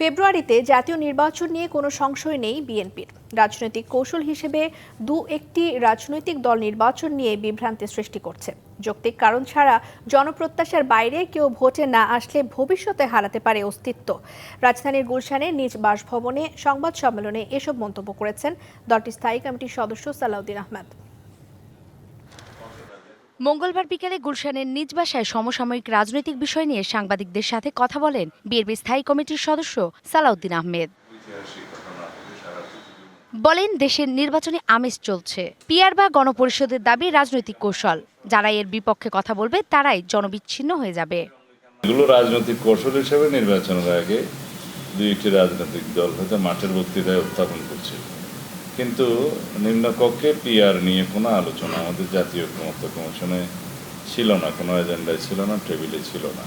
ফেব্রুয়ারিতে জাতীয় নির্বাচন নিয়ে কোনো সংশয় নেই বিএনপির। রাজনৈতিক কৌশল হিসেবে দু একটি রাজনৈতিক দল নির্বাচন নিয়ে বিভ্রান্তি সৃষ্টি করছে। যৌক্তিক কারণ ছাড়া জনপ্রত্যাশার বাইরে কেউ ভোটে না আসলে ভবিষ্যতে হারাতে পারে অস্তিত্ব। রাজধানীর গুলশানে নিজ বাসভবনে সংবাদ সম্মেলনে এসব মন্তব্য করেছেন দলটির স্থায়ী কমিটির সদস্য সালাউদ্দিন আহমেদ। মঙ্গলবার বিকেলে গুলশানের নিজ বাসায় সমসাময়িক রাজনৈতিক বিষয় নিয়ে সাংবাদিকদের সাথে কথা বলেন বিএনপি স্থায়ী কমিটির সদস্য সালাউদ্দিন আহমেদ। বলেন, দেশের নির্বাচনী আমেজ চলছে। পিয়ার বা গণপরিষদের দাবি রাজনৈতিক কৌশল। যারা এর বিপক্ষে কথা বলবে, তারাই জনবিচ্ছিন্ন হয়ে যাবে। এগুলো রাজনৈতিক কৌশল হিসেবে নির্বাচনের আগে দুই একটি রাজনৈতিক দল হয়তো মাঠের বক্তৃতায় উত্থাপন করছে। কিন্তু নিম্নকক্ষে পিআর নিয়ে কোনো আলোচনা আমাদের জাতীয় ঐক্যমত্য কমিশনে ছিল না কোনো এজেন্ডায় ছিল না টেবিলে ছিল না।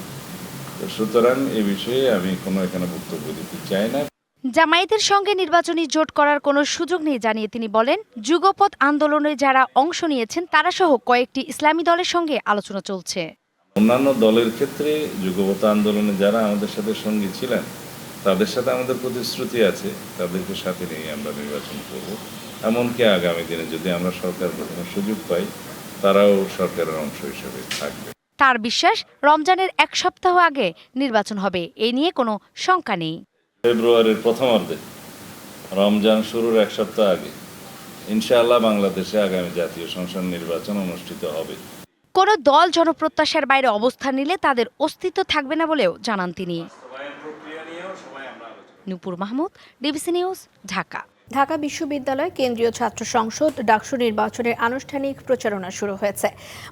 তো সুতরাং এ বিষয়ে আমি কোনো এখানে বক্তব্য দিতে চাই না। জামায়াতের সঙ্গে নির্বাচনী জোট করার কোনো সুযোগ নেই জানিয়ে তিনি বলেন যুগপৎ আন্দোলনে যারা অংশ নিয়েছেন তারা সহ কয়েকটি ইসলামী দলের সঙ্গে আলোচনা চলছে। অন্যান্য দলের ক্ষেত্রে যুগপত আন্দোলনে যারা আমাদের সাথে সঙ্গী ছিলেন তাদের সাথে আমাদের প্রতিশ্রুতি আছে তাদেরকে সাথে নিয়ে আমরা নির্বাচন করব। এমনকি আগামী দিনে যদি আমরা সরকার গঠনের সুযোগ পাই তারাও সরকারের অংশ হিসেবে থাকবে। তার বিশ্বাস রমজানের এক সপ্তাহ আগে নির্বাচন হবে। এ নিয়ে কোনো শঙ্কা নেই। ফেব্রুয়ারির প্রথমার্ধে রমজান শুরুর এক সপ্তাহ আগে ইনশাআল্লাহ বাংলাদেশে আগামী জাতীয় সংসদ নির্বাচন অনুষ্ঠিত হবে। কোনো দল জনপ্রত্যাশার বাইরে অবস্থান নিলে তাদের অস্তিত্ব থাকবে না বলেও জানান তিনি। Nupur Mahmud, DBC news, Dhaka. Dhaka বিশ্ববিদ্যালয় কেন্দ্রীয় ছাত্র সংসদ ডাকসু নির্বাচনের আনুষ্ঠানিক প্রচারণা শুরু হয়েছে।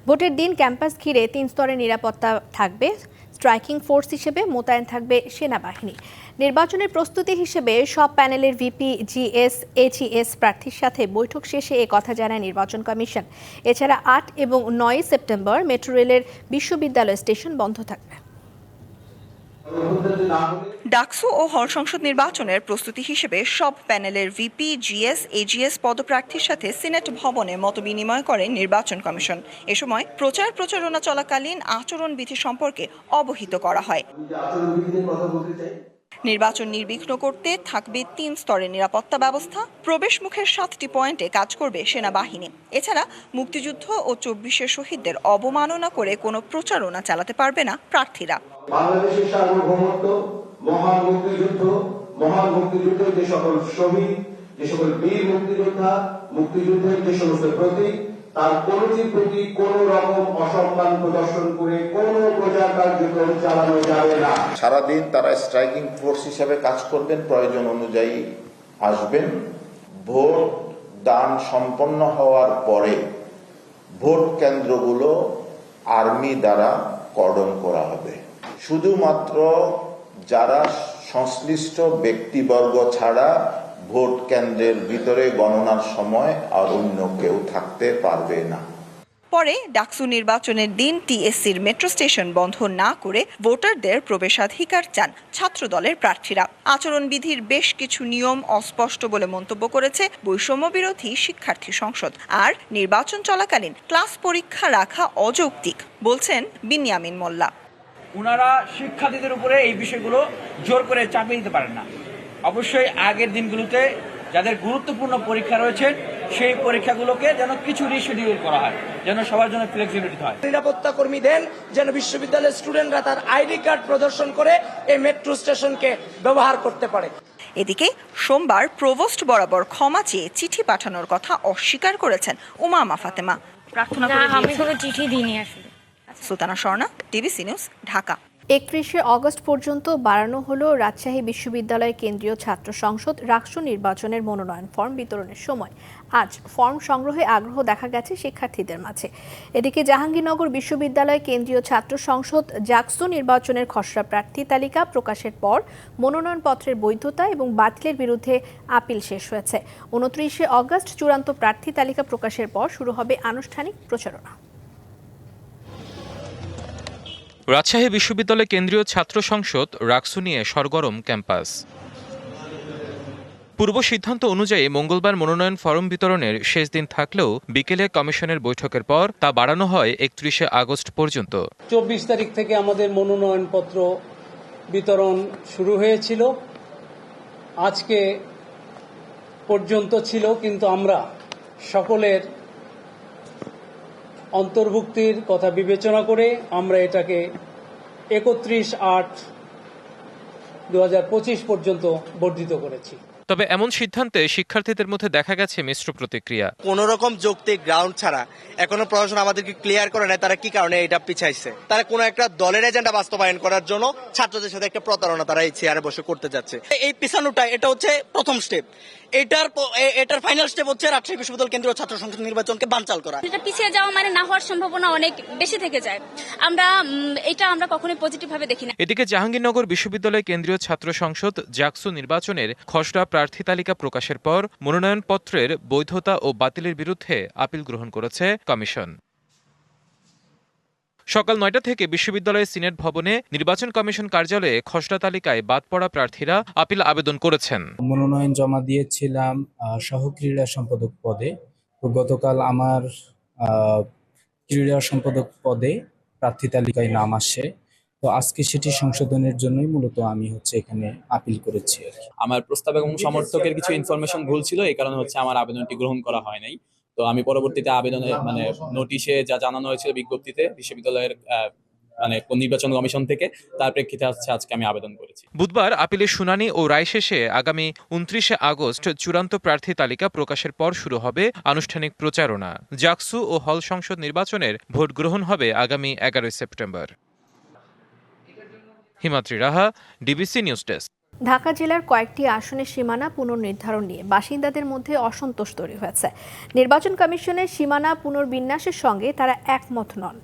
ভোটের দিন ক্যাম্পাস ঘিরে তিন স্তরের নিরাপত্তা থাকবে। স্ট্রাইকিং ফোর্স হিসেবে মোতায়েন থাকবে সেনাবাহিনী। নির্বাচনের প্রস্তুতি হিসেবে সব প্যানেলের ভিপি, জিএস এইচইএস প্রার্থীর সাথে বৈঠক শেষে এ কথা জানায় নির্বাচন কমিশন। এছাড়া আট এবং নয় সেপ্টেম্বর মেট্রো রেলের বিশ্ববিদ্যালয় স্টেশন বন্ধ থাকবে। ডাকসু ও হল সংসদ নির্বাচনের প্রস্তুতি হিসেবে সব প্যানেলের ভিপি, জিএস, এজিএস পদপ্রার্থীর সাথে সিনেট ভবনে মতবিনিময় করে নির্বাচন কমিশন। এ সময় প্রচার প্রচারণা চলাকালীন আচরণবিধি সম্পর্কে অবহিত করা হয়। নির্বাচন নির্বিঘ্ন করতে থাকবে তিন স্তরের নিরাপত্তা ব্যবস্থা, প্রবেশ মুখের সাতটি পয়েন্টে কাজ করবে সেনাবাহিনী। এছাড়া মুক্তিযুদ্ধ ও চব্বিশের শহীদদের অবমাননা করে কোনো প্রচারণা চালাতে পারবে না প্রার্থীরা। বাংলাদেশের সার্বভৌমত্ব, মহান মুক্তিযুদ্ধ, মহান যে সকল শহীদ, যে সকল বীর মুক্তিযোদ্ধা, মুক্তিযুদ্ধের যে সমস্ত প্রতীক তার কোনটির প্রতি কোন রকম অসম্মান প্রদর্শন করে কোন প্রচার কার্যক্রম চালানো যাবে না। সারাদিন তারা স্ট্রাইকিং ফোর্স হিসেবে কাজ করবেন, প্রয়োজন অনুযায়ী আসবেন। ভোট দান সম্পন্ন হওয়ার পরে ভোট কেন্দ্রগুলো আর্মি দ্বারা কর্ডন করা হবে। শুধুমাত্র যারা সংশ্লিষ্ট ব্যক্তিবর্গ ছাড়া ভোট কেন্দ্রের ভিতরে গণনার সময় আর অন্য কেউ থাকতে পারবে না। পরে ডাকসু নির্বাচনের দিন টিএসসির মেট্রো স্টেশন বন্ধ না করে ভোটারদের প্রবেশাধিকার চান ছাত্র দলের প্রার্থীরা। আচরণবিধির বেশ কিছু নিয়ম অস্পষ্ট বলে মন্তব্য করেছে বৈষম্য বিরোধী শিক্ষার্থী সংসদ। আর নির্বাচন চলাকালীন ক্লাস পরীক্ষা রাখা অযৌক্তিক বলছেন বিনিয়ামিন মোল্লা। ওনারা শিক্ষার্থীদের উপরে এই বিষয়গুলো জোর করে চাপিয়ে দিতে পারেন না। অবশ্যই আগের দিনগুলোতে যাদের গুরুত্বপূর্ণ পরীক্ষা রয়েছে সেই পরীক্ষাগুলোকে যেন কিছু রিশিডিউল করা হয় যেন সবার জন্য ফ্লেক্সিবিলিটি হয়। নিরাপত্তা কর্মী দেন যেন বিশ্ববিদ্যালয়ের স্টুডেন্টরা তার আইডি কার্ড প্রদর্শন করে এই মেট্রো স্টেশনকে ব্যবহার করতে পারে। এদিকে সোমবার প্রভোস্ট বরাবর ক্ষমা চেয়ে চিঠি পাঠানোর কথা অস্বীকার করেছেন উমামা ফাতেমা। প্রার্থনা করে আমি কোনো চিঠি দিইনি আসলে। Sutana Swarna DBC news Dhaka. একত্রিশে অগস্ট পর্যন্ত বাড়ানো হলো রাজশাহী বিশ্ববিদ্যালয় কেন্দ্রীয় ছাত্র সংসদ রাকসু নির্বাচনের মনোনয়ন ফর্ম বিতরণের সময়। আজ ফর্ম সংগ্রহে আগ্রহ দেখা গেছে শিক্ষার্থীদের মাঝে। এদিকে জাহাঙ্গীরনগর বিশ্ববিদ্যালয় কেন্দ্রীয় ছাত্র সংসদ জাকসু নির্বাচনের খসড়া প্রার্থী তালিকা প্রকাশের পর মনোনয়নপত্রের বৈধতা এবং বাতিলের বিরুদ্ধে আপিল শেষ হয়েছে। উনত্রিশে অগস্ট চূড়ান্ত প্রার্থী তালিকা প্রকাশের পর শুরু হবে আনুষ্ঠানিক প্রচারণা। রাজশাহী বিশ্ববিদ্যালয় কেন্দ্রীয় ছাত্র সংসদ রাকসু নিয়ে সরগরম ক্যাম্পাস। পূর্ব সিদ্ধান্ত অনুযায়ী মঙ্গলবার মনোনয়ন ফরম বিতরণের শেষ দিন থাকলেও বিকেলে কমিশনের বৈঠকের পর তা বাড়ানো হয় একত্রিশে আগস্ট পর্যন্ত। চব্বিশ তারিখ থেকে আমাদের মনোনয়নপত্র বিতরণ শুরু হয়েছিল। আজকে পর্যন্ত ছিল, কিন্তু আমরা সকলের অন্তর্ভুক্তির কথা বিবেচনা করে আমরা এটাকে একত্রিশ আট দু পর্যন্ত বর্ধিত করেছি। তবে এমন সিদ্ধান্তে শিক্ষার্থীদের মধ্যে দেখা গেছে মিশ্র প্রতিক্রিয়া। কোন রকম যৌক্তিক গ্রাউন্ড ছাড়া এখনও প্রশাসন আমাদেরকে ক্লিয়ার করে নাই তারা কি কারণে এটা পিছাইছে। তারা কোনো একটা দলের এজেন্ডা বাস্তবায়ন করার জন্য ছাত্রদের সাথে একটা প্রতারণা তারা এই চেয়ারে বসে করতে যাচ্ছে। এই পিছানোটা এটা হচ্ছে প্রথম স্টেপ এটার এটার ফাইনাল স্টেপ হচ্ছে রাজশাহী বিশ্ববিদ্যালয় কেন্দ্রীয় ছাত্র সংসদ নির্বাচনকে বানচাল করা। এটা পিছিয়ে যাওয়া মানে না হওয়ার সম্ভাবনা অনেক বেশি থেকে যায়। আমরা এটা আমরা কখনোই পজিটিভ ভাবে দেখি না। এদিকে জাহাঙ্গীরনগর বিশ্ববিদ্যালয় কেন্দ্রীয় ছাত্র সংসদ জাকসু নির্বাচনের খসড়া প্রার্থী তালিকা প্রকাশের পর মনোনয়নপত্রের বৈধতা ও বাতিলের বিরুদ্ধে আপিল গ্রহণ করেছে কমিশন। সকাল নয়টা থেকে বিশ্ববিদ্যালয়ের সিনেট ভবনে নির্বাচন কমিশন কার্যালয়ে খসড়া তালিকায় বাদ পড়া প্রার্থীরা আপিল আবেদন করেছেন। মনোনয়ন জমা দিয়েছিলাম আহ, সহ ক্রীড়া সম্পাদক পদে। তো গতকাল আমার আহ, ক্রীড়া সম্পাদক পদে প্রার্থী তালিকায় নাম আসে। তো আজকে সেটি সংশোধনের জন্যই মূলত আমি হচ্ছে এখানে আপিল করেছি আমার প্রস্তাব এবং সমর্থকের কিছু ইনফরমেশন ভুল ছিল এই কারণে হচ্ছে আমার আবেদনটি গ্রহণ করা হয় নাই। তো আমি পরবর্তীতে আবেদনে মানে নোটিশে যা জানানো হয়েছিল বিজ্ঞপ্তিতে বিশ্ববিদ্যালয়ের মানে নির্বাচন কমিশন থেকে তার প্রেক্ষিতে হচ্ছে আজকে আমি আবেদন করেছি। বুধবার আপিলের শুনানি ও রায় শেষে আগামী উনত্রিশে আগস্ট চূড়ান্ত প্রার্থী তালিকা প্রকাশের পর শুরু হবে আনুষ্ঠানিক প্রচারণা। জাকসু ও হল সংসদ নির্বাচনের ভোট গ্রহণ হবে আগামী এগারোই September. Himadri Raha DBC news desk. Dhaka জেলার কয়েকটি আসনের সীমানা পুনর্নির্ধারণ নিয়ে বাসিন্দাদের মধ্যে অসন্তোষ তৈরি হয়েছে। নির্বাচন কমিশনের সীমানা পুনর্বিন্যাসের সঙ্গে তারা একমত নন।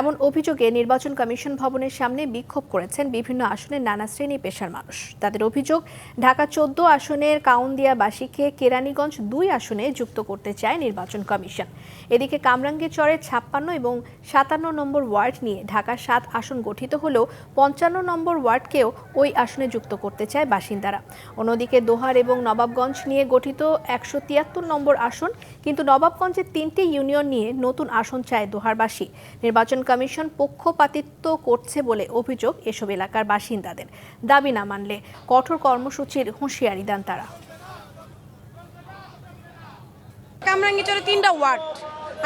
এমন অভিযোগে নির্বাচন কমিশন ভবনের সামনে বিক্ষোভ করেছেন বিভিন্ন আসনের নানা শ্রেণি পেশার মানুষ। তাদের অভিযোগ, ঢাকা চোদ্দ আসনের কাউন্দিয়াবাসীকে কেরানীগঞ্জ দুই আসনে যুক্ত করতে চায় নির্বাচন কমিশন। এদিকে কামরাঙ্গীরচরের ছাপ্পান্ন এবং সাতান্ন নম্বর ওয়ার্ড নিয়ে ঢাকা সাত আসন গঠিত হলেও পঞ্চান্ন নম্বর ওয়ার্ডকেও ওই আসনে যুক্ত করতে চায় বাসিন্দারা। অন্যদিকে দোহার এবং নবাবগঞ্জ নিয়ে গঠিত একশো তিয়াত্তর নম্বর আসন কিন্তু নবাবগঞ্জের তিনটি ইউনিয়ন নিয়ে নতুন আসন চায় দোহারবাসী। নির্বাচন কমিশন পক্ষপাতিত্ব করছে বলে অভিযোগ এসব এলাকার বাসিন্দাদের। দাবি না মানলে কঠোর কর্মসূচির হুঁশিয়ারি দেন তারা। কামরাঙ্গীচরে তিনটা ওয়ার্ড।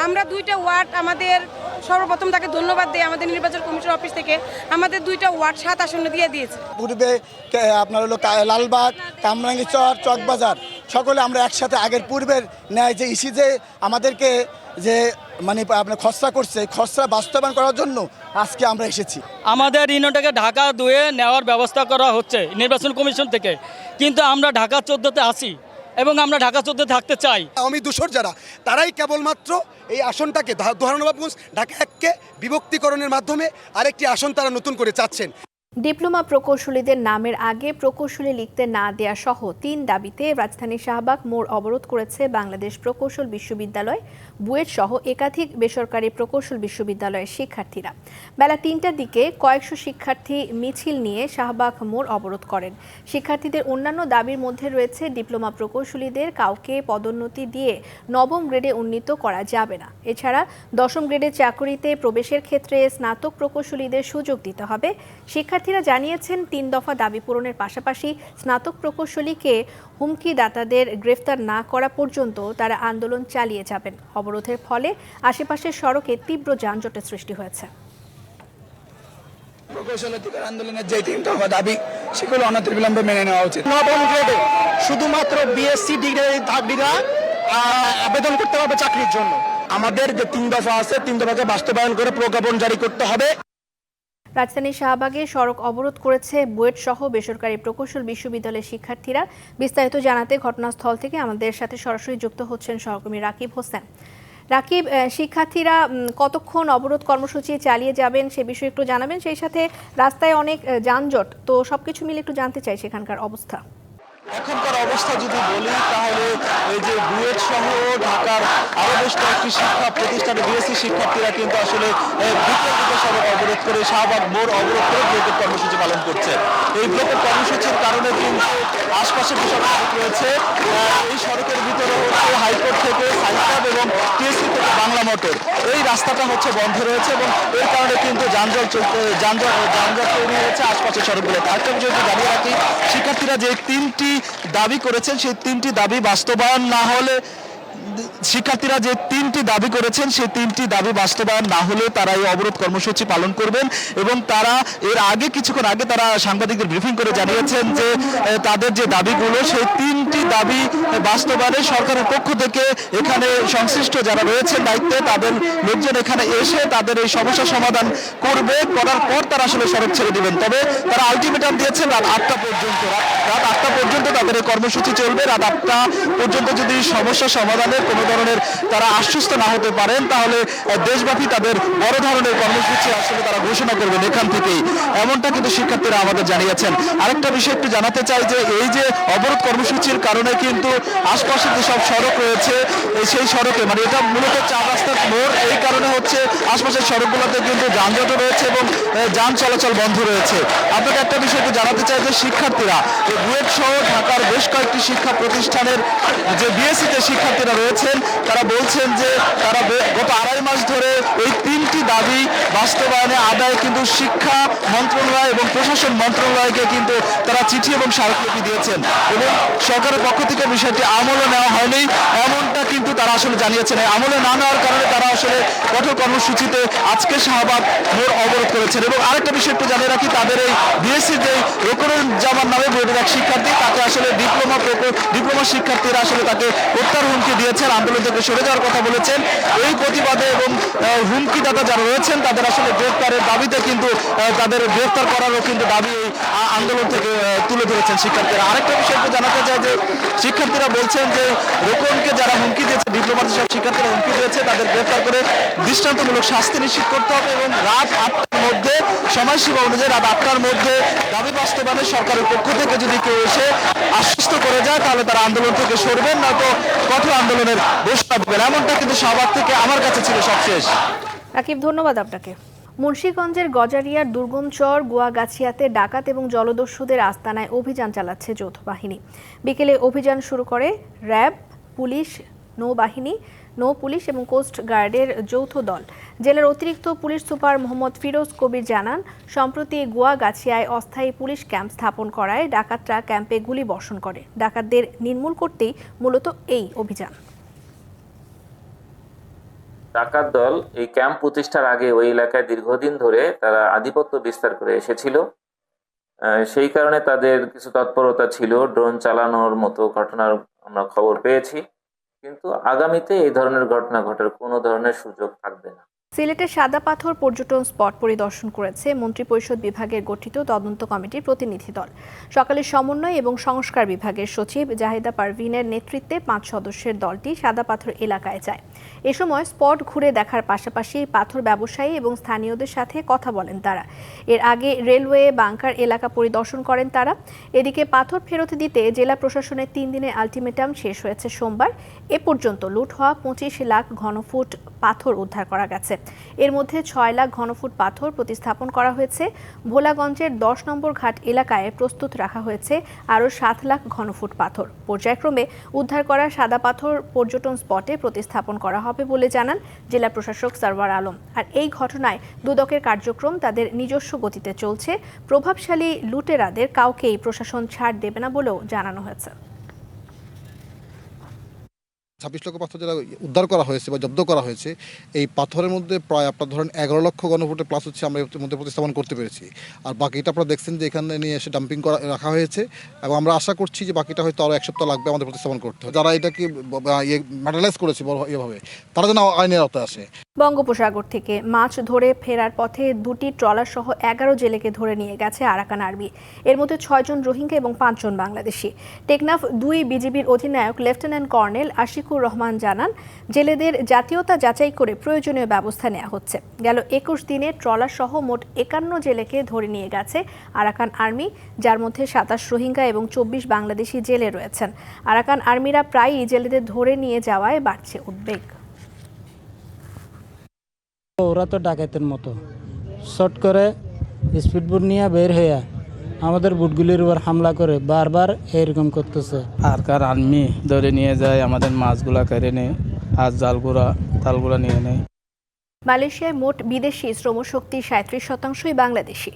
আমরা দুইটা ওয়ার্ড আমাদের সর্বপ্রথম তাকে ধন্যবাদ দেয় আমাদের নির্বাচন কমিশন অফিস থেকে। আমাদের দুইটা ওয়ার্ড সাত আসনে দিয়ে দিয়েছে। পূর্বে আপনার হলো লালবাগ কামরাঙ্গীচর চকবাজার। সকলে আমরা একসাথে আগের পূর্বের ন্যায় যে ইসি যে আমাদেরকে যে মানে আপনার খসড়া করছে খসড়া বাস্তবায়ন করার জন্য আজকে আমরা এসেছি। আমাদের ইউনিয়নটাকে ঢাকা দুয়ে নেওয়ার ব্যবস্থা করা হচ্ছে নির্বাচন কমিশন থেকে। কিন্তু আমরা ঢাকা চোদ্দতে আসি এবং আমরা ঢাকা চোদ্দে থাকতে চাই। আমি দূষর যারা তারাই কেবলমাত্র এই আসনটাকে দোহারনবাবগঞ্জ ঢাকা এককে বিভক্তিকরণের মাধ্যমে আরেকটি আসন তারা নতুন করে চাচ্ছেন। ডিপ্লোমা প্রকৌশলীদের নামের আগে প্রকৌশলী লিখতে না দেয়া সহ তিন দাবিতে রাজধানীর শাহবাগ মোড় অবরোধ করেছে বাংলাদেশ প্রকৌশল বিশ্ববিদ্যালয়, বুয়েট সহ একাধিক বেসরকারি প্রকৌশল বিশ্ববিদ্যালয়ের শিক্ষার্থীরা। বেলা তিনটার দিকে কয়েকশো শিক্ষার্থী মিছিল নিয়ে শাহবাগ মোড় অবরোধ করেন। শিক্ষার্থীদের অন্যান্য দাবির মধ্যে রয়েছে ডিপ্লোমা প্রকৌশলীদের কাউকে পদোন্নতি দিয়ে নবম গ্রেডে উন্নীত করা যাবে না। এছাড়া দশম গ্রেডের চাকরিতে প্রবেশের ক্ষেত্রে স্নাতক প্রকৌশলীদের সুযোগ দিতে হবে। শিক্ষার্থীরা জানিয়েছেন তিন দফা দাবি পূরণের পাশাপাশি স্নাতক প্রকৌশলীকে হুমকিদাতাদের গ্রেফতার না করা পর্যন্ত তারা আন্দোলন চালিয়ে যাবেন। অবরোধের ফলে আশেপাশের সড়কে তীব্র যানজটের সৃষ্টি হয়েছে। প্রকৌশল অধিকার আন্দোলনের যে তিন দফা দাবি সেগুলো অনতিবিলম্বে মেনে নেওয়া উচিত। নবম গ্রেডে শুধুমাত্র বিএসসি ডিগ্রি আবেদন করতে হবে চাকরির জন্য। আমাদের যে তিন দফা আছে তিন দফাকে বাস্তবায়ন করে প্রজ্ঞাপন জারি করতে হবে। রাজধানীর শাহবাগে সড়ক অবরোধ করেছে বুয়েট সহ বেসরকারি প্রকৌশল বিশ্ববিদ্যালয়ের শিক্ষার্থীরা। বিস্তারিত জানাতে ঘটনাস্থল থেকে আমাদের সাথে সরাসরি যুক্ত হচ্ছেন সহকর্মী রাকিব হোসেন। রাকিব শিক্ষার্থীরা কতক্ষণ অবরোধ কর্মসূচি চালিয়ে যাবেন সে বিষয়ে একটু জানাবেন। সেই সাথে রাস্তায় অনেক যানজট, তো সবকিছু মিলে একটু জানতে চাই সেখানকার অবস্থা। এখনকার অবস্থা যদি বলি, তাহলে এই যে বুয়েট সহ ঢাকার আরও বেশ কয়েকটি শিক্ষা প্রতিষ্ঠানে, বিএসসি শিক্ষার্থীরা কিন্তু আসলে সড়ক অবরোধ করে শাহবাগ মোড় অবরোধ করে ব্লকের কর্মসূচি পালন করছে। এই ব্লকের কর্মসূচির কারণে কিন্তু আশপাশে যে সব সড়ক রয়েছে এই সড়কের ভিতরে হচ্ছে হাইকোর্ট থেকে সাইকাব এবং টিএসসি থেকে বাংলা মোটর এই রাস্তাটা হচ্ছে বন্ধ রয়েছে এবং এর কারণে কিন্তু যানজট চলতে, যানজট যানজট তৈরি হয়েছে। আশপাশের সড়কগুলোতে আরেকটা বিষয় জানিয়ে রাখি, শিক্ষার্থীরা যে তিনটি দাবি করেছেন সেই তিনটি দাবি বাস্তবায়ন না হলে শিক্ষার্থীরা যে তিনটি দাবি করেছেন, সেই তিনটি দাবি বাস্তবায়ন না হলে তারা এই অবরোধ কর্মসূচি পালন করবেন এবং তারা এর আগে, কিছুক্ষণ আগে তারা সাংবাদিকদের ব্রিফিং করে জানিয়েছেন যে তাদের যে দাবিগুলো, সেই তিনটি দাবি বাস্তবায়নে সরকারের পক্ষ থেকে এখানে সংশ্লিষ্ট যারা রয়েছেন দায়িত্বে, তাদের লোকজন এখানে এসে তাদের এই সমস্যা সমাধান করবে, করার পর তারা আসলে সড়ক ছেড়ে দেবেন। তবে তারা আলটিমেটাম দিয়েছেন, রাত আটটা পর্যন্ত, রাত আটটা পর্যন্ত তাদের এই কর্মসূচি চলবে, রাত আটটা পর্যন্ত যদি সমস্যা সমাধানের কোনো ধরনের তারা আশ্বস্ত না হতে পারেন, তাহলে দেশব্যাপী তাদের বড় ধরনের কর্মসূচি আসলে তারা ঘোষণা করবেন এখান থেকেই। এমনটা কিন্তু শিক্ষার্থীরা আমাদের জানিয়েছেন। আরেকটা বিষয় একটু জানাতে চাই যে, এই যে অবরোধ কর্মসূচির কারণে কিন্তু আশপাশে যে সব সড়ক রয়েছে সেই সড়কে মানে এটা মূলত চা রাস্তার মোড়, এই কারণে হচ্ছে আশপাশের সড়কগুলোতে কিন্তু যানজটও রয়েছে এবং যান চলাচল বন্ধ রয়েছে। আপনাকে একটা বিষয় একটু জানাতে চাই যে, শিক্ষার্থীরা বুয়েট সহ ঢাকার বেশ কয়েকটি শিক্ষা প্রতিষ্ঠানের যে বিএসসিতে শিক্ষার্থীরা রয়েছেন তারা বলছেন যে তারা গত আড়াই মাস ধরে এই তিনটি দাবি বাস্তবায়নে আদায় কিন্তু শিক্ষা মন্ত্রণালয় এবং প্রশাসন মন্ত্রণালয়কে কিন্তু তারা চিঠি এবং স্মারকলিপি দিয়েছেন এবং সরকারের পক্ষ থেকে বিষয়টি আমলে নেওয়া হয়নি। এমনটা কিন্তু তারা আসলে জানিয়েছেন। আমলে না নেওয়ার কারণে তারা আসলে কঠোর কর্মসূচিতে আজকে শাহবাগ মোড় অবরোধ করেছেন। এবং আরেকটা বিষয় একটু জানিয়ে রাখি, তাদের এই বিএসসি যে জামান নামে বোর্ডের এক শিক্ষার্থী, তাকে আসলে ডিপ্লোমা ডিপ্লোমা শিক্ষার্থীরা আসলে তাকে হত্যার হুমকি দিয়েছেন আন্দোলন থেকে সরে যাওয়ার কথা বলেছেন। এই প্রতিবাদে এবং হুমকিদাতা যারা রয়েছেন, তাদের আসলে গ্রেফতারের দাবিতে কিন্তু তাদের গ্রেফতার করারও কিন্তু দাবি এই আন্দোলন থেকে তুলে ধরেছেন শিক্ষার্থীরা। আরেকটা বিষয় জানাতে চাই যে, শিক্ষার্থীরা বলছেন যে, রোকনকে যারা হুমকি দিয়েছে, ডিপ্লোমাতে সব শিক্ষার্থীরা হুমকি দিয়েছে, তাদের গ্রেফতার করে দৃষ্টান্তমূলক শাস্তি নিশ্চিত করতে হবে এবং রাত আটটার মধ্যে, সময়সীমা অনুযায়ী রাত আটটার মধ্যে দাবি বাস্তবায়নে সরকারের পক্ষ থেকে যদি কেউ এসে আশ্বস্ত করে যায়, তাহলে তারা আন্দোলন থেকে সরবেন, নয়তো কঠোর আন্দোলনের ঘোষণা দেবেন এমনটা কিন্তু শাহবাগ থেকে আমার কাছে ছিল সবশেষ। রাকিব, ধন্যবাদ আপনাকে। মুন্সীগঞ্জের গজারিয়ার দুর্গম চর গুয়াগাছিয়াতে ডাকাত এবং জলদস্যুদের আস্তানায় অভিযান চালাচ্ছে যৌথ বাহিনী। বিকেলে অভিযান শুরু করে র্যাব, পুলিশ, নৌবাহিনী নৌ পুলিশ এবং কোস্ট গার্ডের যৌথ দল। জেলার অতিরিক্ত পুলিশ সুপার মোহাম্মদ ফিরোজ কবির জানান, সম্প্রতি গুয়াগাছিয়ায় অস্থায়ী পুলিশ ক্যাম্প স্থাপন করায় ডাকাতরা ক্যাম্পে গুলি বর্ষণ করে। ডাকাতদের নির্মূল করতেই মূলত এই অভিযান। ডাকাত দল এই ক্যাম্প প্রতিষ্ঠার আগে ওই এলাকায় দীর্ঘদিন ধরে তারা আধিপত্য বিস্তার করে এসেছিল। সেই কারণে তাদের কিছু তৎপরতা ছিল, ড্রোন চালানোর মতো ঘটনার আমরা খবর পেয়েছি। কিন্তু আগামীতে এই ধরনের ঘটনা ঘটার কোনো ধরনের সুযোগ থাকবে না। সিলেটের সাদা পাথর পর্যটন স্পট পরিদর্শন করেছে মন্ত্রিপরিষদ বিভাগের গঠিত তদন্ত কমিটির প্রতিনিধি দল। সকালে সমন্বয় এবং সংস্কার বিভাগের সচিব জাহিদা পারভিনের নেতৃত্বে পাঁচ সদস্যের দলটি সাদা পাথর এলাকায় যায়। এ সময় স্পট ঘুরে দেখার পাশাপাশি পাথর ব্যবসায়ী এবং স্থানীয়দের সাথে কথা বলেন তারা। এর আগে রেলওয়ে, বাংকার এলাকা পরিদর্শন করেন তারা। এদিকে পাথর ফেরত দিতে জেলা প্রশাসনের তিন দিনের আলটিমেটাম শেষ হয়েছে সোমবার। এ পর্যন্ত লুট হওয়া পঁচিশ লাখ ঘনফুট পাথর উদ্ধার করা গেছে। এর মধ্যে ছয় লাখ ঘনফুট পাথর প্রতিস্থাপন করা হয়েছে। ভোলাগঞ্জের দশ নম্বর ঘাট এলাকায় প্রস্তুত রাখা হয়েছে আরও সাত লাখ ঘনফুট পাথর। পর্যায়ক্রমে উদ্ধার করা সাদা পাথর পর্যটন স্পটে প্রতিস্থাপন করা হবে বলে জানান জেলা প্রশাসক সারওয়ার আলম। আর এই ঘটনায় দুদকের কার্যক্রম তাদের নিজস্ব গতিতে চলছে। প্রভাবশালী লুটেরাদের কাউকেই প্রশাসন ছাড় দেবে না বলেও জানানো হয়েছে। ছাব্বিশ লক্ষ পাথর যেটা উদ্ধার করা হয়েছে বা জব্দ করা হয়েছে, এই পাথরের মধ্যে প্রায় আপনার ধরেন এগারো লক্ষ ঘনফুটের প্লাস হচ্ছে আমরা এর মধ্যে প্রতিস্থাপন করতে পেরেছি। আর বাকিটা আপনারা দেখছেন যে এখানে নিয়ে এসে ডাম্পিং করা, রাখা হয়েছে এবং আমরা আশা করছি যে বাকিটা হয়তো আরও এক সপ্তাহ লাগবে আমাদের প্রতিস্থাপন করতে যারা এটাকে ইয়ে ম্যাটালাইজ করেছে ইয়েভাবে তারা যেন আইনের আওতায় আসে। বঙ্গোপসাগর থেকে মাছ ধরে ফেরার পথে দুটি ট্রলার সহ এগারো জেলেকে ধরে নিয়ে গেছে আরাকান আর্মি। এর মধ্যে ছয়জন রোহিঙ্গা এবং পাঁচজন বাংলাদেশি। টেকনাফ দুই বিজিবির অধিনায়ক, লেফটেন্যান্ট কর্নেল আশিকুর রহমান জানান, জেলেদের জাতীয়তা যাচাই করে প্রয়োজনীয় ব্যবস্থা নেওয়া হচ্ছে। গেল একুশ দিনে ট্রলার সহ মোট একান্ন জেলেকে ধরে নিয়ে গেছে আরাকান আর্মি, যার মধ্যে সাতাশ রোহিঙ্গা এবং চব্বিশ বাংলাদেশি জেলে রয়েছেন। আরাকান আর্মিরা প্রায়ই জেলেদের ধরে নিয়ে যাওয়ায় বাড়ছে উদ্বেগ। ওরা তো ডাকাতের মতো। শর্ট করে স্পিডবোট নিয়ে বের হইয়া আমাদের বুটগুলির উপর হামলা করে বারবার এরকম করতেছে। আর কার আর্মি ধরে নিয়ে যায় আমাদের মাছগুলা কেড়ে নেয় আর জালগুলা তালগুলা নিয়ে নেয়। মালয়েশিয়ায় মোট বিদেশি শ্রমশক্তি সাঁত্রিশ শতাংশই বাংলাদেশি।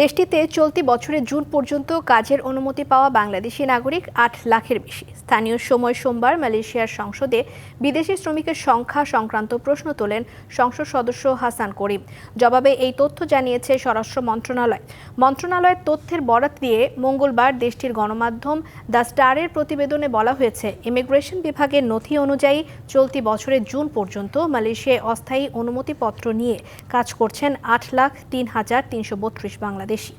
দেশটিতে চলতি বছরের জুন পর্যন্ত কাজের অনুমতি পাওয়া বাংলাদেশি নাগরিক আট লাখের বেশি। স্থানীয় সময় সোমবার মালয়েশিয়ার সংসদে বিদেশি শ্রমিকের সংখ্যা সংক্রান্ত প্রশ্ন তোলেন সংসদ সদস্য হাসান করিম। জবাবে এই তথ্য জানিয়েছে স্বরাষ্ট্র মন্ত্রণালয়। মন্ত্রণালয়ের তথ্যের বরাত দিয়ে মঙ্গলবার দেশটির গণমাধ্যম দ্য স্টারের প্রতিবেদনে বলা হয়েছে, ইমিগ্রেশন বিভাগের নথি অনুযায়ী চলতি বছরের জুন পর্যন্ত মালয়েশিয়ায় অস্থায়ী অনুমতিপত্র নিয়ে কাজ করছেন আট লাখ তিন হাজার তিনশো বত্রিশ বাংলাদেশি।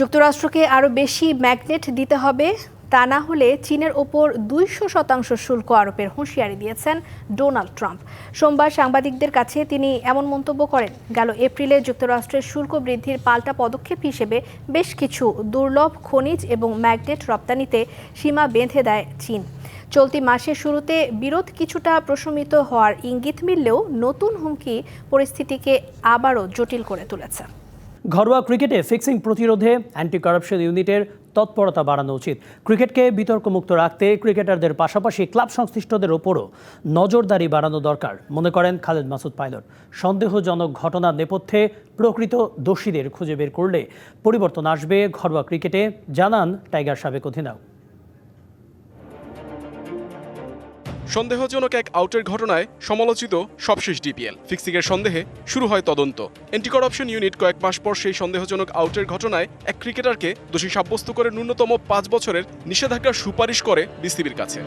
যুক্তরাষ্ট্রকে আরও বেশি ম্যাগনেট দিতে হবে, তা না হলে চীনের ওপর দুইশো শতাংশ শুল্ক আরোপের হুঁশিয়ারি দিয়েছেন ডোনাল্ড ট্রাম্প। সোমবার সাংবাদিকদের কাছে তিনি এমন মন্তব্য করেন, গেল এপ্রিলে যুক্তরাষ্ট্রের শুল্ক বৃদ্ধির পাল্টা পদক্ষেপ হিসেবে বেশ কিছু দুর্লভ খনিজ এবং ম্যাগনেট রপ্তানিতে সীমা বেঁধে দেয় চীন। চলতি মাসের শুরুতে বিরোধ কিছুটা প্রশমিত হওয়ার ইঙ্গিত মিললেও নতুন হুমকি পরিস্থিতিকে আবারও জটিল করে তুলেছে। ঘরোয়া ক্রিকেটে ফিক্সিং প্রতিরোধে অ্যান্টি কারাপশন ইউনিটের তৎপরতা বাড়ানো উচিত। ক্রিকেটকে বিতর্কমুক্ত রাখতে ক্রিকেটারদের পাশাপাশি ক্লাব সংশ্লিষ্টদের ওপরও নজরদারি বাড়ানো দরকার, মনে করেন খালেদ মাসুদ পাইলট। সন্দেহজনক ঘটনার নেপথ্যে প্রকৃত দোষীদের খুঁজে বের করলে পরিবর্তন আসবে ঘরোয়া ক্রিকেটে, জানান টাইগার সাবেক অধিনায়ক। সন্দেহজনক এক আউটের ঘটনায় সমালোচিত সবশেষ ডিপিএল ফিক্সিংয়ের সন্দেহে শুরু হয় তদন্ত। অ্যান্টি করাপশন ইউনিট কয়েক মাস পর সেই সন্দেহজনক আউটের ঘটনায় এক ক্রিকেটারকে দোষী সাব্যস্ত করে ন্যূনতম পাঁচ বছরের নিষেধাজ্ঞার সুপারিশ করে বিসিবির কাছে।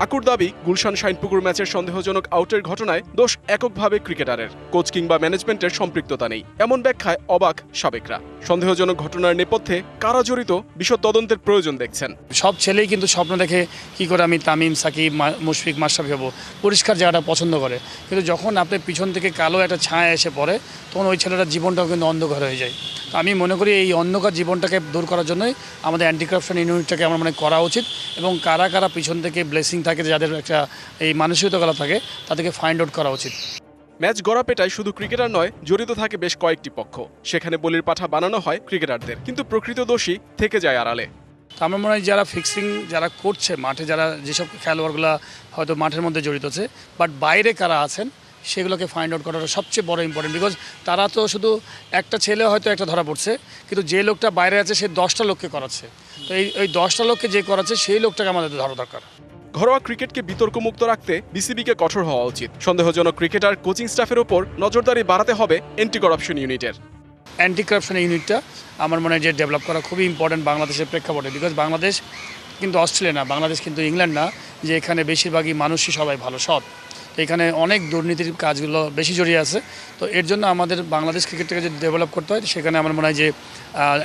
আকুর দাবি, গুলশান শাইনপুকুর ম্যাচের সন্দেহজনক আউটের ঘটনায় দোষ এককভাবে ক্রিকেটারের। কোচ কিংবা ম্যানেজমেন্টের সম্পৃক্ততা নেই। এমন ব্যাখ্যায় অবাক সাবেকরা। সন্দেহজনক ঘটনার নেপথ্যে কারা জড়িত বিশদ তদন্তের প্রয়োজন দেখছেন। সব ছেলেই কিন্তু স্বপ্ন দেখে কি করে আমি তামিম, সাকিব মুশফিক, মাশরাফি হব। পরিষ্কার জায়গাটা পছন্দ করে। কিন্তু যখন আপনি পিছন থেকে কালো একটা ছায়া এসে পড়ে, তখন ওই ছেলেটার জীবনটাও কিন্তু অন্ধকার হয়ে যায়। আমি মনে করি এই অন্ধকার জীবনটাকে দূর করার জন্যই আমাদের অ্যান্টি করাপশন ইউনিটটাকে আমার মনে করা উচিত এবং কারা কারা পিছন থেকে ব্লেসিং থাকে যাদের একটা এই মানসিকতা থাকে তাদেরকে ফাইন্ড আউট করা উচিত। ম্যাচ গড়াপেটায় শুধু ক্রিকেটার নয় জড়িত থাকে বেশ কয়েকটি পক্ষ। সেখানে বলির পাঠা বানানো হয় ক্রিকেটারদের কিন্তু প্রকৃত দোষী থেকে যায় আড়ালে। আমার মনে হয় যারা ফিক্সিং যারা করছে মাঠে যারা যেসব খেলোয়াড়গুলো হয়তো মাঠের মধ্যে জড়িত আছে বাট বাইরে কারা আছেন সেগুলোকে ফাইন্ড আউট করাটা সবচেয়ে বড় ইম্পর্টেন্ট বিকজ তারা তো শুধু একটা ছেলে হয়তো একটা ধরা পড়ছে কিন্তু যে লোকটা বাইরে আছে সে দশটা লোককে করাচ্ছে। তো এই ওই দশটা লোককে যে করাচ্ছে সেই লোকটাকে আমাদের ধরা দরকার। ঘরোয়া ক্রিকেটকে বিতর্কমুক্ত রাখতে বিসিবিকে কঠোর হওয়া উচিত। সন্দেহজনক ক্রিকেটার, কোচিং স্টাফের ওপর নজরদারি বাড়াতে হবে অ্যান্টি করাপশন ইউনিটের অ্যান্টি করাপশন ইউনিটটা আমার মনে হয় যে ডেভেলপ করা খুবই ইম্পর্টেন্ট বাংলাদেশের প্রেক্ষাপটে বিকজ বাংলাদেশ কিন্তু অস্ট্রেলিয়া না, বাংলাদেশ কিন্তু ইংল্যান্ড না, যে এখানে বেশিরভাগই মানুষই সবাই ভালো, সৎ। তো এখানে অনেক দুর্নীতির কাজগুলো বেশি জড়িয়ে আছে। তো এর জন্য আমাদের বাংলাদেশ ক্রিকেটটাকে যদি ডেভেলপ করতে হয় সেখানে আমার মনে হয় যে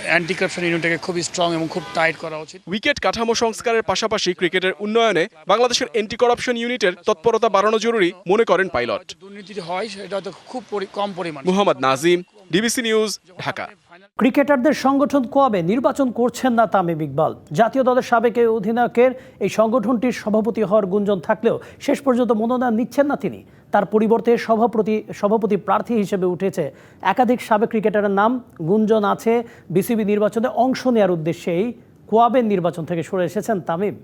অ্যান্টি কারাপশন ইউনিটটাকে খুবই স্ট্রং এবং খুব টাইট করা উচিত। উইকেট কাঠামো সংস্কারের পাশাপাশি ক্রিকেটের উন্নয়নে বাংলাদেশের অ্যান্টি করাপশন ইউনিটের তৎপরতা বাড়ানো জরুরি মনে করেন পাইলট। দুর্নীতি হয় সেটা হয়তো খুব কম পরিমাণ। Muhammad Nazim DBC news Dhaka. ক্রিকেটারদের সংগঠন কোয়াবে নির্বাচন করছেন না তামিম ইকবাল? জাতীয় দলের সাবেক অধিনায়কের এই সংগঠনটির সভাপতি হওয়ার গুঞ্জন থাকলেও শেষ পর্যন্ত মনোনয়ন নিচ্ছেন না তিনি। তার পরিবর্তে সভাপতি সভাপতি প্রার্থী হিসেবে উঠেছে একাধিক সাবেক ক্রিকেটারের নাম। গুঞ্জন আছে বিসিবি নির্বাচনে অংশ নেওয়ার উদ্দেশ্যেই কোয়াবের নির্বাচন থেকে সরে এসেছেন তামিম?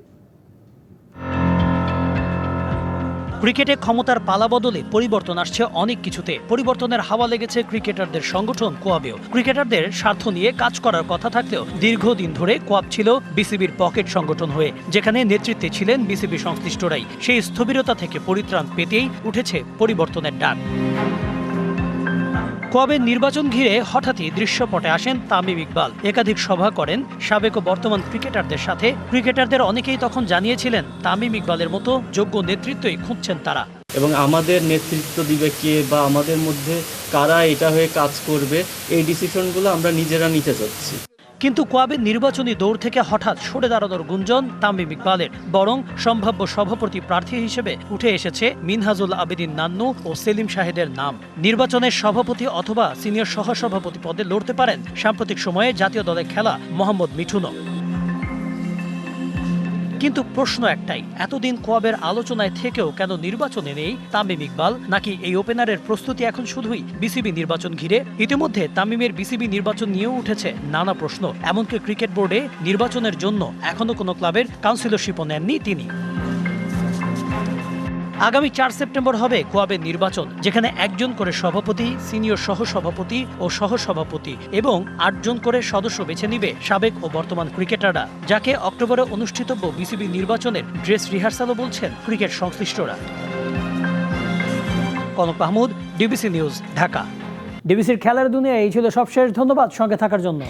ক্রিকেটে ক্ষমতার পালা বদলে পরিবর্তন আসছে অনেক কিছুতে। পরিবর্তনের হাওয়া লেগেছে ক্রিকেটারদের সংগঠন কোয়াবেও। ক্রিকেটারদের স্বার্থ নিয়ে কাজ করার কথা থাকলেও দীর্ঘদিন ধরে কোয়াব ছিল বিসিবির পকেট সংগঠন হয়ে, যেখানে নেতৃত্বে ছিলেন বিসিবি সংশ্লিষ্টরাই। সেই স্থবিরতা থেকে পরিত্রাণ পেতেই উঠেছে পরিবর্তনের ডাক। কোয়াবের নির্বাচন ঘিরে হঠাৎই দৃশ্যপটে আসেন তামিম ইকবাল। একাধিক সভা করেন সাবেক ও বর্তমান ক্রিকেটারদের সাথে। ক্রিকেটারদের অনেকেই তখন জানিয়েছিলেন, তামিম ইকবালের মতো যোগ্য নেতৃত্বই খুঁজছেন তারা। এবং আমাদের নেতৃত্ব দিবে কে বা আমাদের মধ্যে কারা এটা হয়ে কাজ করবে, এই ডিসিশনগুলো আমরা নিজেরা নিতে চাচ্ছি। কিন্তু কোয়াবের নির্বাচনী দৌড় থেকে হঠাৎ সরে দাঁড়ানোর গুঞ্জন তামিম ইকবালের, বরং সম্ভাব্য সভাপতি প্রার্থী হিসেবে উঠে এসেছে মিনহাজুল আবেদিন নান্নু ও সেলিম শাহেদের নাম। নির্বাচনের সভাপতি অথবা সিনিয়র সহসভাপতি পদে লড়তে পারেন সাম্প্রতিক সময়ে জাতীয় দলে খেলা মোহাম্মদ মিঠুনও। কিন্তু প্রশ্ন একটাই, এতদিন কোয়াবের আলোচনায় থেকেও কেন নির্বাচনে নেই তামিম ইকবাল? নাকি এই ওপেনারের প্রস্তুতি এখন শুধুই বিসিবি নির্বাচন ঘিরে? ইতিমধ্যে তামিমের বিসিবি নির্বাচন নিয়েও উঠেছে নানা প্রশ্ন, এমনকি ক্রিকেট বোর্ডে নির্বাচনের জন্য এখনও কোনো ক্লাবের কাউন্সিলরশিপও নেননি তিনি। আগামী চার সেপ্টেম্বর হবে কোয়াবের নির্বাচন, যেখানে একজন করে সভাপতি, সিনিয়র সহসভাপতি ও সহসভাপতি এবং আটজন করে সদস্য বেছে নিবে সাবেক ও বর্তমান ক্রিকেটাররা, যাকে অক্টোবরে অনুষ্ঠিতব্য বিসিবি নির্বাচনের ড্রেস রিহার্সালও বলছেন ক্রিকেট সংশ্লিষ্টরা। Kanak Mahmud, DBC news, Dhaka. ডিবিসির খেলার দুনিয়া এই ছিল সবশেষ, ধন্যবাদ সঙ্গে থাকার জন্য।